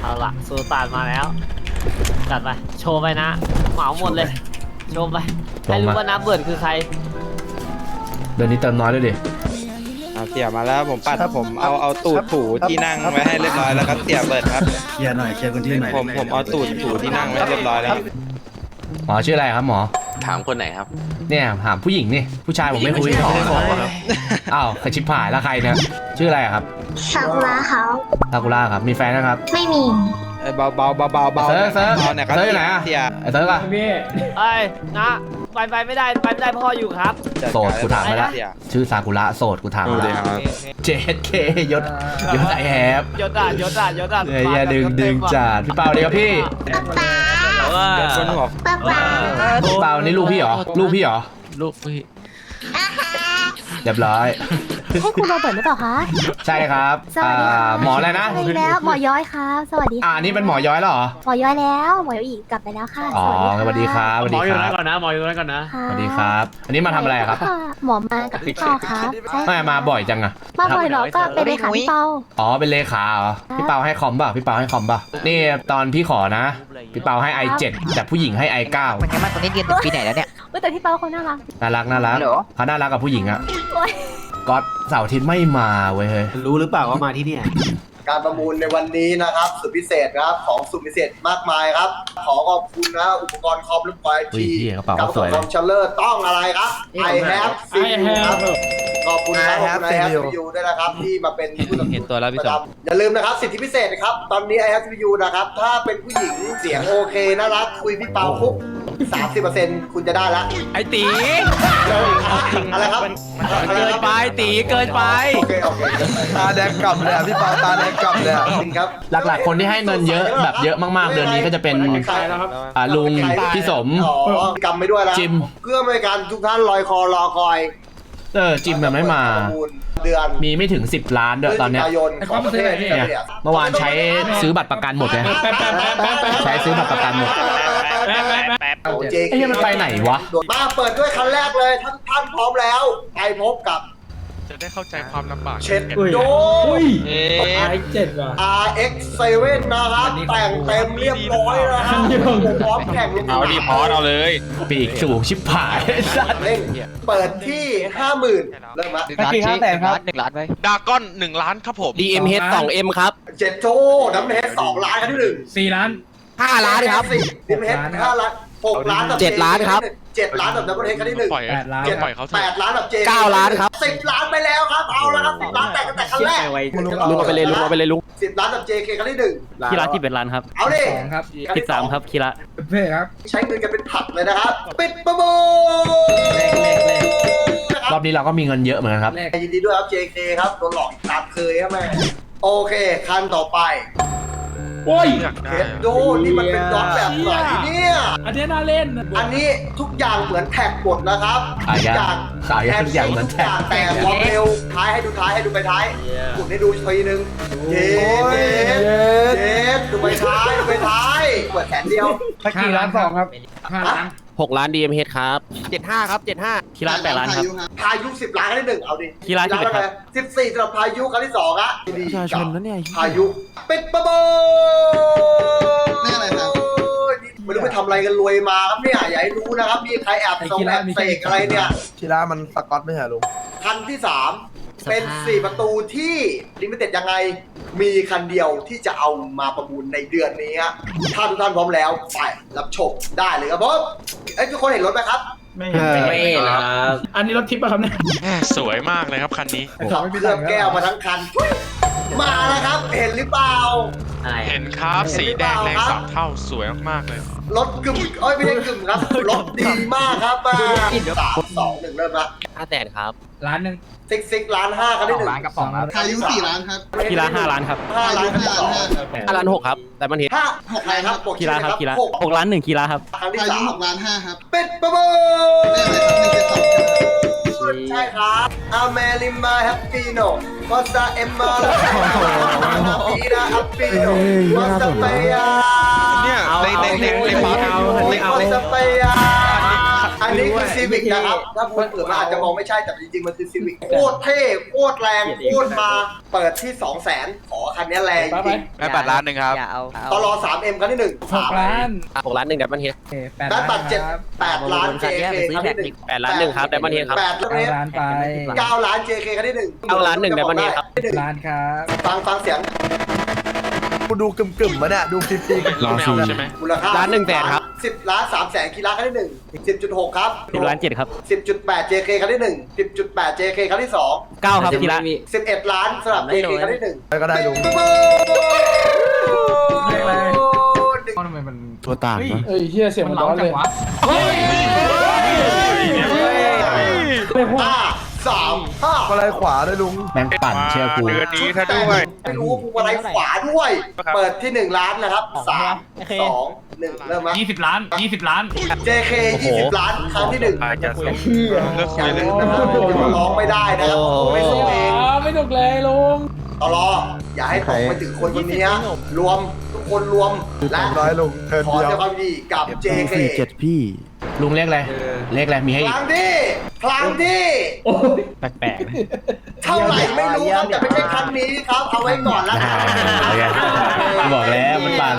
เอาละซูตานมาแล้ว จัดไป โชว์ไปนะ เหมาหมดเลย โชว์ไป ให้รู้ว่าน้ำเบิร์ดคือใคร เดือนนี้เติมน้อยด้วยดิอะเสียมาแล้วผมปัดผมเอาเอาตูดถูที่นั่งไว้ให้เรียบร้อยแล้วครับเสียเบิร์ดครับเคลียร์หน่อยเคลียร์พื้นที่หน่อยผมผมเอาตูดถูที่นั่งไว้เรียบร้อยแล้วครับหมอชื่ออะไรครับหมอ ถามคนไหนครับ เนี่ยถามผู้หญิงนี่ ผู้ชายผมไม่คุยไม่ใช่หมอครับอ้าวขชิบหายแล้วใครเนี่ยชื่ออะไรอะครับซากุระเขาซากุระครับ มีแฟนนะครับ ไม่มีเอ้ยเบาเบาเบาเบาเบาเซิร์ฟเซิร์ฟเบาเนี่ยครับเซิร์ฟอยู่ไหนอะเสียไอ้เซิร์ฟอะเอ้ยนะ ไปไปไม่ได้ไปไม่ได้พ่ออยู่ครับจัโสดกูถามไปแล้วเสียชื่อซากุระโสดกูถามไปแล้วโอเคโอเคเจดเคยศยศไอแฮปยศอะยศอะยศอะเอ้ยอย่าดึงดึงจัดพี่เปาดีครับพี่ป๊าป๊าเดี๋ยวคนหัวป๊าป๊าพี่เปานี่ลูกพี่เหรอลูกพี่เหรอลูกพี่เรียบร้อย ให้คุณโรเบิร์ตหรือเปล่าคะ ใช่ครับสวัสดีอ่าค่ะหมออะไรนะสวัสดีแล้วหมอย้อยครับ สวัสดีอ่าค่ะนี่เป็นหมอย้อยแล้วเหรอ หมอย้อยแล้ว หมอย้อยอีกกลับไปแล้วค่ะอ๋อสวัสดีครับสวัสหมดีออคยู่รันั่บนก่อนนะหมออยู่นั่นก่อนนะค่ะสวัสดีครับ อันนี้มาทำอะไรครับค่ะหมอมากับพี่เปาครับใช่ไม่มาบ่อยจังอะมาบ่อยเหรอก็เป็นเลขาพี่เปา อ๋อเป็นเลขาเหรอพี่เปาให้คอมป่ะพี่เปาให้คอมป่ะนี่ตอนพี่ขอนะ พี่เปาให้ i7 แต่ผู้หญิงให้ i9 เป็นไงบ้างตอนนี้เรียนถึงปีไหนแล้วเนี่ย เว้ยแต่พี่เปาเขาน่ารัก น่ารักน่ารักเหรอเขาน่ารักกับผู้หญิงอะโอ๊ย ก๊อตเสาร์อาทิตย์ไม่มาเว้ยเฮ้ยรู้หรือเปล่าว่ามาที่เนี่ยการประมูลในวันนี้นะครับ สุดพิเศษนะครับของสุดพิเศษมากมายครับ ขอขอบคุณนะอุปกรณ์คอมและไฟอุ้ยทีเหี้ยกระเป๋ากับสวยคเลอยมชัลเลอร์ต้องอะไรครับ I have CPU ครับขอบคุณครับขอบคุณ I have CPU ด้วยนะครับที่มาเป็นผู้สนับสนุนเห็นตัวแล้วพี่สมประจำอย่าลืมนะครับสิทธิพิเศษนะครับ ตอนนี้ I have CPU นะครับ ถ้าเป็นผู้หญิงเสียงโอเคน่ารักคุยพี่เปาปุ๊บ 30%คุณจะได้ละไอตีอะไรครับเกินไปตีเกินไป โอเคโอเคตาแดงกลับเลยอะพี่เปาตาแดงกลับเลยอะจริงครับ หลักๆ คนที่ให้เงินเยอะแบบเยอะมากๆ เดือนนี้ก็จะเป็นอ่าลุงพี่สม อ๋อกำไปด้วยนะจิม เพื่อไม่ให้การทุกท่านลอยคอรอคอยเออจิมแบบไม่มาเดือนมีไม่ถึง 10 ล้านด้วยตอนเนี้ยพฤศจิกายนของประเทศเนี่ยเมื่อวานใช้ซื้อบัตรประกันหมดไงใช้ซื้อบัตรประกันหมด โอ้เจไอ้เหี้ยมันไปไหนวะ มาเปิดด้วยคันแรกเลยท่านท่านพร้อมแล้วไปพบกับจะได้เข้าใจความลำบากเช็ดโด RX7 นะครับ แต่งเต็มเรียบร้อยนะครับพร้อมแข่งลงเอาดีพอสเอาเลย ปีกสูงชิบหายสัตว์เร่งเปิดที่ 50,000 เริ่มละหนึ่งล้านชี้หนึ่งล้านหนึ่งล้านไว้ดากอนหนึ่งล้านครับผม DMH 2M ครับ เจ็ดโชน้ำเนสสองล้านครั้งที่หนึ่งสี่ล้านห้าล้านครับดิมเฮดห้าล้าน หกล้านกับเจ็ดล้านครับ เจ็ดล้านกับดับเบิลเฮดครั้งที่หนึ่งปล่อยแปดล้านเจ็ดปล่อยเขาเถแปอะดล้านกับเจเก้าล้านครับ สิบล้านไปแล้วครับ เอาแล้วครับสิบล้านแต่งกันแต่ครั้งแรกลุงเอาไปเลยลุงเอาไปเลยลุงสิบล้านกับ JK ครั้งที่หนึ่งคีระที่เป็นร้านครับเอาดิสองครับที่สามครับคีระเพ่ครับใช้เงินกันเป็นผักเลยนะครับ ปิดประมูลนะครรัอบบนี้เราก็มีเงินเยอะเหมือนกันครับ ยินดีด้วยครับ JK ครับโดนหลอกอีกตามเคยครับแม่โอเค คันต่อไป โอ้ย อยากเคได้สโดนี่มันเป็นดอทแบบไหนเนี่ย อันนี้น่าเล่นอันนี้ทุกอย่างเหมือนแท็กหมดนะครับอะทุกอย่างขายทุกอย่างเหมือนแท็กทุแต่ความเร็วท้ายให้ดูท้ายให้ดูไปท้ายหมุนให้ดูทีนึงเย็ดเย็ดเย็ดดูไปท้ายดูไปท้ายเปิดแสนเดียวห้าล้านสองครับห้าล้าน 6ล้าน DMH ครับ เจ็ดห้าครับเจ็ดห้าคีระ8ล้านครับ พายุสิบล้านครั้งที่หนึ่งเอาดิกีฬาที่เป็นครับ สิบสี่สำหรับพายุครั้งที่สองอะประชาชนนะเนี่ย พายุปิดประมูลนี่อะไรครับไม่รู้ไปทำอะไรกันรวยมาครับเนี่ยอย่าให้รู้นะครับมีใครแอบส่งแอบเสกอะไรเนี่ยชิระมันสกอตไม่ใช่ลุง คันที่3 เป็น 4 ประตูที่ลิมิเต็ดยังไง มีคันเดียวที่จะเอามาประมูลในเดือนนี้ฮะถ้าทุกท่านพร้อมแล้ว ไปรับชมได้เลยครับผมเอ้ยทุกคนเห็นรถไหมครับ ไม่ไม่เห็นครับอันนี้รถทิปป่ะครับเนี่ยสวยมากเลยครับคันนี้ขับเคลือบแก้วมาทั้งคัน มาแล้วครับ เห็นหรือเปล่า เห็นครับ สีแดงแรงสามเท่าสวยมากๆเลย รถกึ่มเอ้ยไม่ใช่กึ่มครับ รถดีมากครับมาสามสองหนึ่งเริ่มละ5แสนครับ ล้านหนึ่งซิกซิกล้านห้าคันที่หนึ่งล้านกับสองล้านพายุสี่ล้านครับคีระ5ล้านครับห้าล้านคันที่สอง5ล้าน6ครับแต่มันเห็นห้าหกใครครับปกคีระครับคีระหก6ล้าน1คีระครับครั้งที่สามหกล้านห้าครับปิดประมูลใช่ครับ Amelima Happino Cosa Emma Vida Happino Cosa Paya เนี่ยในในในในปั๊มใน Cosa Paya อันนี้คือซีวิกนะครับ ถ้าพูดเปิดมาอาจจะมองไม่ใช่แต่จริงๆ มันคือซีวิกโคตรเท่โคตรแรงโคตรมาเปิดที่ 2 0 0 0 0 0ขอคันนี้แรงจริงแม่ปัดร้านหนึ่งครับอย่าเอาตลอ 3M คันที่หนึ่งหกล้านหกล้านหนึ่งดับเบิลเฮดโอเคแปดด้าล้านนตัดเจ็ดครับแปดล้านคัน JK เนี้ยไปซื้อคันแท็กที่หนึ่งแปดล้านหนึ่งครับ Diamond Head ครับแปดล้านเก้าล้านไปเก้าล้าน JK คันที่หนึ่งเก้าล้านหนึ่ง Diamond Head ครับล้านครับฟังฟังเสียง กูดูกึ่มกึ่มๆมาเนี่ยดูฟรีๆรอไม่เอาใช่ไหม มูลค่าล้านหนึ่งแสนครับ สิบล้านสามแสนคีราคันที่หนึ่งสิบจุดหกครับสิบล้านเจ็ดครับสิบจุดแปด JK คันที่หนึ่งสิบจุดแปด JK คันที่สองเก้าครับทีละสิบเอ็ดล้านสำหรับ JK คันที่หนึ่งแล้วก็ได้ลุงปึ๊บปึ๊บเรียกอะไรหนึ่งทำไมมันตัวต่างเอ้ยเฮียเสียงมันร้อนเลยห้า สามห้าก็ไล่ขวาด้วยลุง แม่งปั่นเชื่อกู เดือนนี้ถ้าด้วยไม่รู้กูอะไรขวาด้วย เปิดที่หนึ่งล้านนะครับสามสองหนึ่งเริ่มมายี่สิบล้านยี่สิบล้าน JK ยี่สิบล้านครั้งที่หนึ่งอาจจะส่งเลิกอคุย่ายเลลืยมนะครับอย่าร้องไม่ได้นะครับผมไม่ส่งเองไม่ถูกเลยลุงตลออย่าให้ตกไปถึงคนคนนี้รวมทุกคนรวมและสามร้อยลุงเทิร์นขอเดียว แสดงความยินดีกับ JK พี่ ลุงเลขอะไรเลขอะไรมีให้คอีก รั้งที่ ครั้งที่แปลกเท่าไหร่ไม่รู้ครับแต่ไม่ใช่ครั้งนี้ครับ เอาไว้ก่อนแล้วกันกูบอกแล้วมันปั่น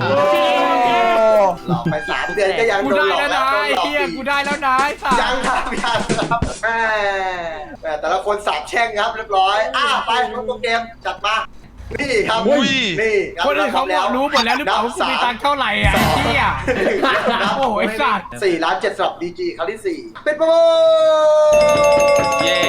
หลอกไปสามเดือนก็ยังกูโดนได้หลอกแล้วแล้วนายโดนหลอกเฮียอีกกูได้แล้วนายสัตยังว์ครับยังครับแหมแหมแต่ละคนสาบแช่งครับเรียบร้อย อ้าไปลงโปรแกรมจัดมา นี่ครับอุ้ย นี่รับคนอื่นเขาบอกรู้หมดแล้วหรือเปล่าว่ากูมีตังค์เท่าไหร่อะไอ้เฮียนับโอ้ยสัตว์สี่ล้านเจ็ดสำหรับดีจีครั้งที่สี่เป็นประมูลเย้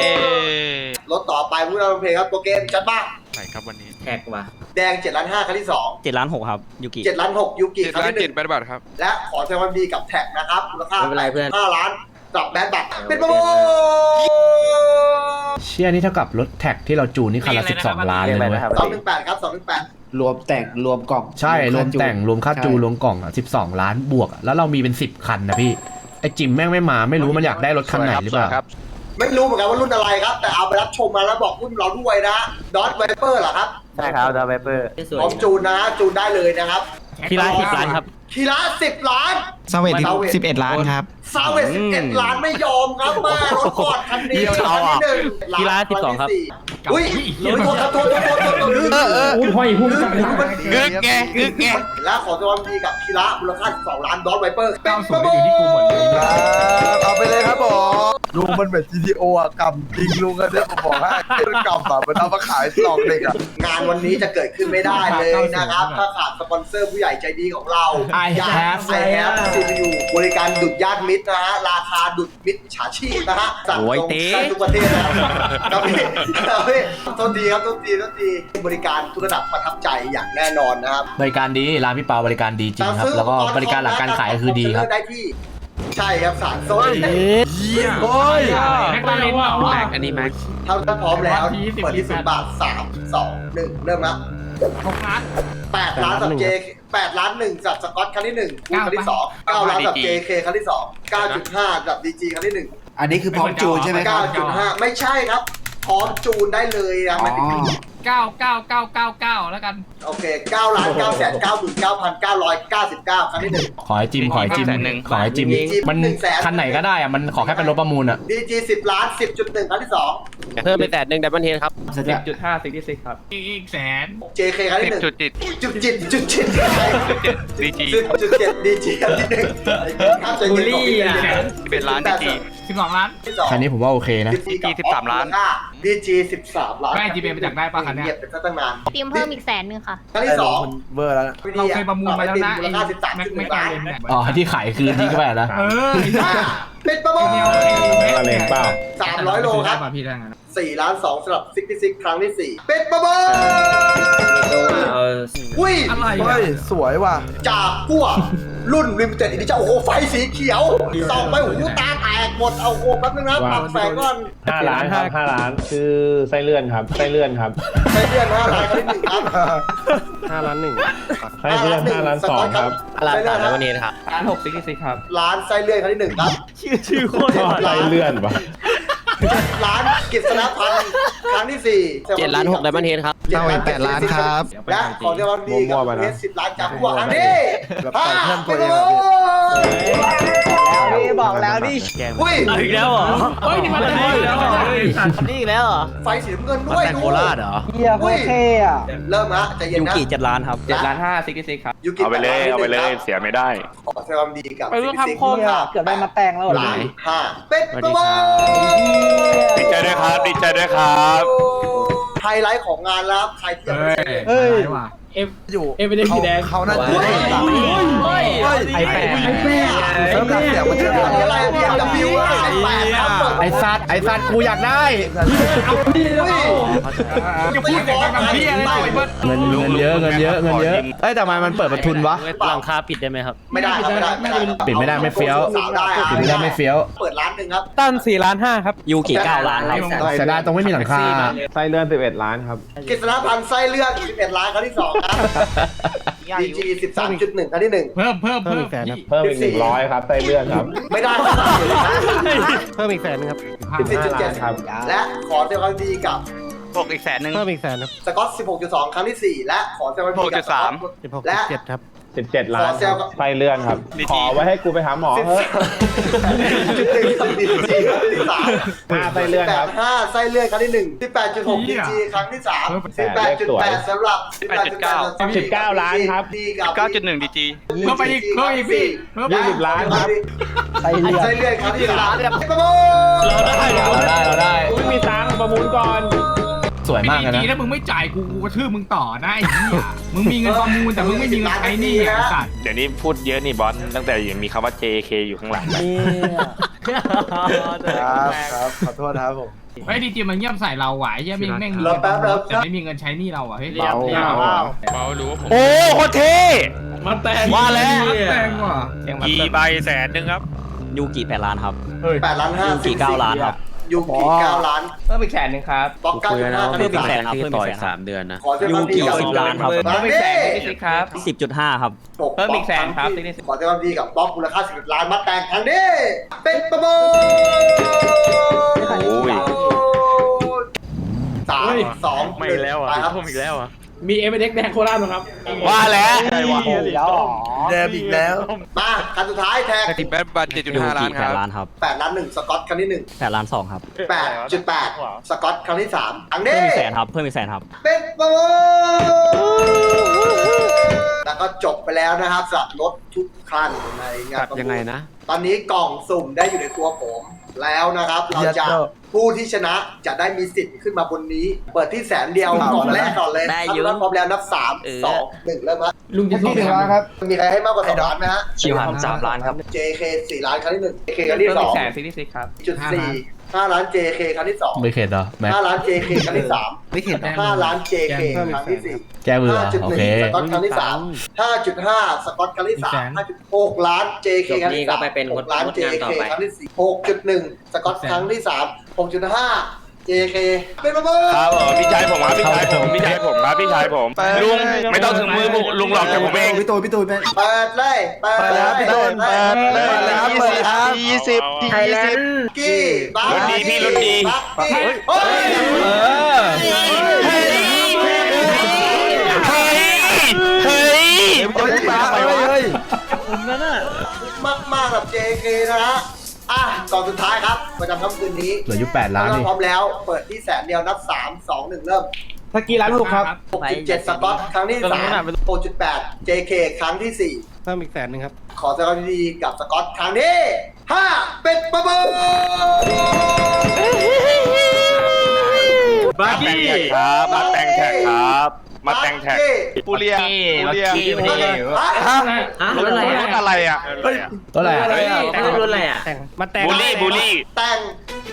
รถต่อไปพูดเราเพลงครับโปรแกรมจัดมาไหนครับวันนี้แท็กว่ะแดงเจ็ดล้านห้าครั้งที่สองเจ็ดล้านหกครับยูกิเจ็ดล้านหกยูกิเจ็ดครั้งล้านที่หเจ็ดนึ่งแปดบาทครับ และขอแสดงความดีกับแท็กนะครับมูลค่าไม่เป็นไรเพื่อน ห้าล้าน กับแบนบัตรเป็นประมูลเชี่ยนี่เท่ากับรถแท็กที่เราจูนนี่คันละ12ล้านเลยเว้ยสองหนึ่งแปดครับสองหนึ่งแปดรวมแต่งรวมกล่องใช่รวมแต่งรวมค่าจูนรวมกล่องอะ12ล้านบวกอะแล้วเรามีเป็น10คันนะพี่ไอจิมแม่งไม่มาไม่รู้มันอยากได้รถคันไหนหรือเปล่าครับไม่รู้เหมือนกันว่ารุ่นอะไรครับ แต่เอาไปรับชมมาแล้วบอกรุ่นเราด้วยนะดอทไวเปอร์เหรอครับใช่ครับดาวเปเปอร์ พร้อมจูนนะจูนได้เลยนะครับ ทีละสิบล้านครับ คีระสิบล้านซาเวตซาเวตสิบเอ็ดล้านครับ ซาเวสสิบเอ็ดล้านไม่ยอมครับมารถกอดคันเดียวเอาคันอะที่หนึ่งกีฬา12ครับอุ้ยโทษครับโทษโทษโทษโทษโทษเออเออห้อยหุ้นจับกึกแกกึกแกและขอแสดงความยินดีกับคีระมูลค่า12ล้านดอทไวเปอร์เก้าศูนย์อยู่ที่กูหมดเลยครับเอาไปเลยครับผมลุงมันเหมือน GTO อะกำจริงลุงอันเนี้ยผมบอกให้มันกำอะมันเอามาขายหลอกเด็กอะงานวันนี้จะเกิดขึ้นไม่ได้เลยนะครับ ถ้าขาดสปอนเซอร์ผู้ใหญ่ใจดีของเรา I have ไอแอปซีพียูบริการดุดญาติมิตรนะฮะ ราคาดุดมิตรฉาชีพนะฮะสั่งโอ้ยตรงเต๊ได้ทุกประเทศนะครับพี่ครับพี่โทษทีครับโทษทีโทษทีบริการทุกระดับประทับใจอย่างแน่นอนนะครับ บริการดี ร้านพี่เปาบริการดีจริงครับ แล้วก็บริการหลังการขายก็คือดีครับได้ที่ใช่ครับสารโซนโอ้ยแม็กลาเรนว่าแม็กอันนี้แม็กถ้าถ้าพร้อมแล้วเปิดที่ศูนย์บาทสามสองหนึ่งเริ่มแล้วหกล้านแปดล้านสับเจ แปดล้านหนึ่งสับสกอตครั้งที่หนึ่งคูณครั้งที่สองเก้าล้านสับเจเคครั้งที่สองเก้าจุดห้าสับดีจีครั้งที่หนึ่งอันนี้คือพร้อมจูนใช่ไหมครับเก้าจุดห้าไม่ใช่ครับ พร้อมจูนได้เลยนะไม่ติดเก้าเก้าเก้าเก้าเก้าแล้วกัน โอเคเก้าล้านเก้าแสนเก้าหมื่นเก้าพันเก้าร้อยเก้าสิบเก้าครั้งที่หนึ่ง ขอให้จิมขอให้จิมขอให้จิม มันหนึ่งแสน คันไหนก็ได้อะมันขอแค่เป็นรถประมูลอะ ดีจีสิบล้านสิบจุดหนึ่งครั้งที่สองเพิ่มเป็นแสนหนึ่งดับเบิลเฮดครับ สิบจุดห้าสิบที่สิบครับ อีกแสนเจเคครั้งสิที่บหนึ่งจุดจิตจุดจิตจุดจิตจุดเจ็ดดีจีจุดจุดเจ็ดดีจีครั้งที่หนึ่งครับใจเย็นก่อนพี่ใจเย็นสิบเอ็ดล้านดีจี สิบสองล้านที่สองคันนี้ผมว่าโอเคนะ DG 13กับล้าน ดีจีสิบสามล้านไม่ GP ไปจากได้ปะคันเนี้ย เงียบไปซะตั้งนานติมเพิ่มอีกแสนหนึ่งค่ะครั้งที่สองเบอร์แล้วนะเราเคยประมูลมาแล้วนะมูไอ้ลค่าสิบสามแม็กจุดหแม็นึ่กงลาล้านเรนเนี่ยอ๋อที่ขายคืนนี้ก็แบบนะเออไอ้สัห้าสเป็นประมูลอะไรเปล่า สามร้อยโลครับ พี่ได้ไงนะสี่ล้านสองสำหรับซิกซิกครั้งที่สี่เป็นประมูลอุ้ยอะไรเฮ้ย สวยว่ะจากกั้ว รุ่นริมเต็ดอีนี่จะโอ้โหไฟสีเขียวส่องไปหูตาแตกหมดเอาโอ้แป๊บนึงนะปรับแสงก่อนห้าล้านครับห้าล้านชื่อไส้เลื่อนครับไส้เลื่อนครับใช้เดือนห้าล้านครั้งที่หนึ่งครับห้าล้านหนึ่งไส้เลื่อนห้าล้านสองครับล้านสามดับเบิลเฮดครับล้านหกสิบที่สิบครับล้านไส้เลื่อนครั้งที่หนึ่งครับชื่อชื่อโคตรชอบไส้เลื่อนปะล้านกิษณพันธ์ครั้งที่สี่เจ็ดล้านหกไดมอนเฮดครับ เจ็ดล้านแปดล้านครับ และขอเจ้าดีกับเพชรสิบล้านจากพวกอันนี้ห้าเป็นโลบอกแล้วนี่อุ้ยอีกแล้วเหรอเฮ้ยนี่มันอะไรแล้วอะนี่อีกแล้วเหรอไฟสีน้ำเงินด้วยดูเฮียโคตรเท่อะเริ่มละใจเย็นยูนะกิเจ็ดล้านครับเจ็ดล้านห้าซิกซิกครับยูกิเอาไปเลยเอาไปเลยเสียไม่ได้ขอแสดงความดีกับไปเรื่องซิกซิกคำคมครับเกือบได้มาแต่งแล้วเหรอล้านห้าเป็นประมูดีใจด้วยครับดีใจด้วยครับ ไฮไลท์ของงานแล้วครับใครที่ยังเฮ้ไม่ยได้เฮ้ยว่ะ เอฟอยู่เอฟไม่ได้สีแดงเขาน่าจะเฮ้ยเฮ้ยไอแปดเริ่มดับเสียงมันจะอันนี้อะไรเรียกกับวิวไอแปดครับเปิดไอ้สัตว์ไอ้สัตว์กูอยากได้อุ้ยจะพูดแต่กับพี่อะไรต่อยเบิร์ดเงินเงินเยอะเงินเยอะเงินเยอะเอ้ยแต่ทำไมมันเปิดประทุนวะหลังคาปิดได้ไหมครับ ไม่ได้ครับไม่ได้ไม่ได้ปิดไม่ได้ไม่เฟี้ยวสาวได้อะปิดไม่ได้ไม่เฟี้ยวเปิดร้านหนึ่งครับตั้นสี่ล้านห้าครับยูกิเก้าล้านครับเสียดายตรงไม่มีหลังคาไส้เลื่อน11ล้านครับกฤษณพันธ์ไส้เลือด11ล้านครั้งที่สองครับดีจี13.1ครั้งที่หนึ่งเพิ่มเพิ่มเพิ่มเพิ่มอีก100ครับไส้เลื่อนครับไม่ได้ครับเพิ่มอีกแสนนึงครับ15ล้านครับ และขอแสดงความดีกับหกอีกแสนหนึ่ง เพิ่มอีกแสนครับสกอต16.2ครั้งที่4และขอแสดงความดีกับสกอตสิบหกและ เจ็ดครับ 17ล้านขอแซวกับไส้เลื่อนครับ ขอไว้ให้กูไปหาหมอเฮ้ย13.1ดีจีครั้งที่สามห้าไส้เลื่อนครับ8.5ไส้เลื่อนครั้งที่หนึ่ง18.6ดีจีครั้งที่สาม18.8สำหรับ19ล้านครับ ดีกับ9.1ดีจีเพิ่มไปอีกเพิ่มอีกพี่เพิ่มไปอีก20ล้านครับ ไส้เลื่อนไส้เลื่อนครั้งที่สามประมูล เราได้เราได้ไม่มีตังค์ประมูลก่อน สวยมากเลยนะ ดีถ้ามึงไม่จ่ายกูกูกระทืบมึงต่อได้ไอ้เหี้ยมึงมีเงินประมูลแต่มึงไม่มีเงินใช้หนี่ไอ้สัตว์เดี๋ยวนี้พูดเยอะนี่บอสตั้งแต่ยังมีคำว่า JK อยู่ข้างหลัง ครับครับขอโทษครับผม ไอ้ยดีจีมันเงียบใส่เราว่ะไอ้เหี้ยแม่งแม่งมีรอเงินแป๊บประมูแล้ลวแต่ไม่มีเงินใช้หนี่เราอะเฮ้ยเรียบเรียบ เบารู้ว่าผมโอ้โคตรเท่มาแต่งว่าแล้วมาแต่งว่ะ กี่ใบแสนหนึ่งครับ ยูกิแปดล้านครับ แปดล้านห้ายูกิเก้าล้านครับ ยูกิเก้าล้านเพิ่มอีกแสนหนึ่งครับบล็อกเก้าจุดห้าเพิ่มอีกแสนครับเพิ่มอีกแสนครับขอแสดงความดียูกิกับสิบล้านครับมาเพิ่มอีกแสนดิดีจีครับสิบจุดห้าครับเพิ่มอีกแสนครับขอแสดงความดีกับบล็อกมูลค่าสิบล้านมาแต่งครั้งนี้เป็นประมูลโอ้ยสามสองไม่แล้วอะไปครับผมอีกแล้วอะ มีเอเวเด็กแดงโคราชไหมครับว่าแล้วแดมอีกแล้วมาคันสุดท้ายแท็กติดแบนบัตเจ็ดจุดยูห้าล้ากินคแปรับดล้านครับแปดล้านหนึ่งสกอตครั้งที่หนึ่งแปดล้านสองครับแปดจุดแปดสกอตครั้งที่สามครั้งเพิ่นี้มอีกแสนครับเพิ่มอีกแสนครับเป็นประมูลแล้วก็จบไปแล้วนะครับสำหรับรถทุกคันในงานประมูลยังไงนะ ตอนนี้กล่องสุ่มได้อยู่ในตัวผม แล้วนะครับ เราจะยัดเข้าผู้ที่ชนะจะได้มีสิทธิ์ขึ้นมาบนนี้ เปิดที่แสนเดียวกล่องแรกก่อนเลยได้ถ้าเยอะทุกท่านพร้อมแล้วนับสามเออสองหนึ่งเริ่มครับลุงจะสู้หนึ่งล้านครับ มีใครให้มากกว่าสองล้านไหมฮะ ชิวหันสามล้านครับ JK สี่ล้านครั้งที่หนึ่ง JK ครั้งที่สองซีรีส์ครับจุดสี่ ห้าล้าน JK ครั้งที่สองไม่เข็ดเหรอแม็กห้าล้าน JK ครั้งที่สามไม่เห็นห้าล้าน JK ครั้งที่สี่ แก้เบื่อห้าจุดโอหนึ่งเคสกอตครั้งที่สามห้าจุดห้าสกอตครั้งที่สามห้าจุดหกล้าน JK ครั้งที่สามหกล้าน JK ครั้งที่สี่หกจุดหนึ่งสกอตครั้งที่สามหกจุดห้า JK เป็นประเมินครับผมพี่ชายผมครับพี่ชายผมพี่ชายผมครับพี่ชายผมลุงไม่ต้องถึงมือลุงหลอกแต่ผมเองพี่ตูนพี่ตูนเป็นเปิดเลยเปิดเปิดแล้วพี่ตูนเปิดเปิดแล้วเปิดครับยี่สิบไทยแลนด์กี้บัครถดีพี่รถดีบัคกี้เฮ้ยเออเฮ้ยเฮ้ยเฮ้ยเฮ้ยป้าเฮ้ยเฮ้ยมากมากๆกับ JK นะฮะ อะก่อนสุดท้ายครับ ประจำค่ำคืนนี้เหลืออยู่แปดล้านถ้านี่พร้อมแล้วเปิดที่แสนเดียวนับ3 2 1เริ่มสกีร้านลูกครับ 6.7สกอตครั้งที่3 6.8 JK ครั้งที่4เพิ่มอีกแสนนึงครับ ขอแสดงความยินดีกับสกอตครั้งที่5เป็นประเมินมาแต่งแท็กครับมาแต่งแท็กครับ มาแต่งแท็กปูเรียปูเรียฮะรถอะไรรถอะไรอะตัวไหนอะไรอะรถอะไรอะมาแต่งบูลลี่บูลลี่แต่ง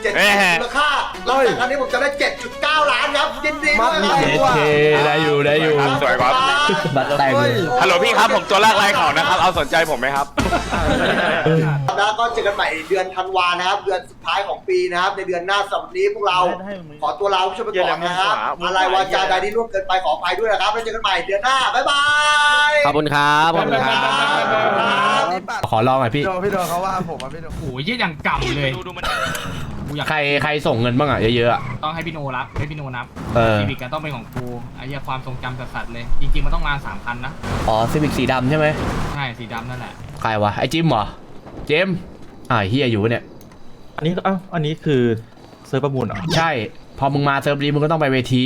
7เอ้ยมูลค่าแล้วแต่ครั้งนี้ผมจะได้ 7.9 ล้านครับยินดีด้วยครับเอเคได้อยู่ได้อยู่ ครับสวยครับ บัตรแต่งฮัลโหลพี่ครับผมตัวลากลายเขานะครับ เอาสนใจผมไหมครับ แล้วก็เจอกันใหม่เดือนธันวานะครับ เดือนสุดท้ายของปีนะครับ ในเดือนหน้าสัปดาห์นี้พวกเราขอตัวลาผู้ชมไปก่อนนะครับอะไรวาจาใดที่ล่วงเกินไปขออภัยด้วยนะครับ แล้วเจอกันใหม่เดือนหน้า บ๊ายบายขอบคุณครับขอบคุณครับ ขอลองหน่อยพี่พี่โดนพี่โดนเขาว่าผมอะพี่โดน โอ้ยยี่อย่างกำเลย ดูดูมัน อยากใครใครส่งเงินบ้างอะเยอะๆอะ ต้องให้พี่โนรับให้พี่โนนับเออ ซีวิกก็ต้องเป็นของกูไอ้เหี้ยความทรงจำสัสๆเลย จริงๆมันต้องมาสามพันนะ อ๋อซีวิกสีดำใช่ไหมใช่ สีดำนั่นแหละ ใครวะไอจิมเหรอเจมส์อ่าเฮียอยู่ปะเนี่ย อันนี้เอ้าอันนี้คือเซิร์ฟประมูลเหรอใช่ พอมึงมาเซิร์ฟนี้มึงก็ต้องไปเวที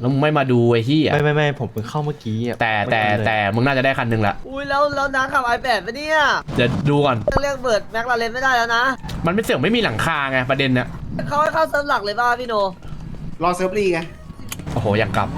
แล้วมึงไม่มาดูไอ้เฮียไม่ไม่ไม่ผมเพิ่งเข้าเมื่อกี้อะแต่แต่ไม่ทันเลยแต่มึงน่าจะได้คันหนึ่งละอุ้ยแล้วแล้วน้าขับไอแปดปะเนี่ยเดี๋ยวดูก่อนต้องเรียกเบิร์ดแม็กลาเรนไม่ได้แล้วนะ มันไม่เสื่อมไม่มีหลังคาไงประเด็นเนี่ยเขาให้เข้าเซิร์ฟหลักเลยป่ะพี่โนรอเซิร์ฟลีไงโอ้โหอย่างกลับ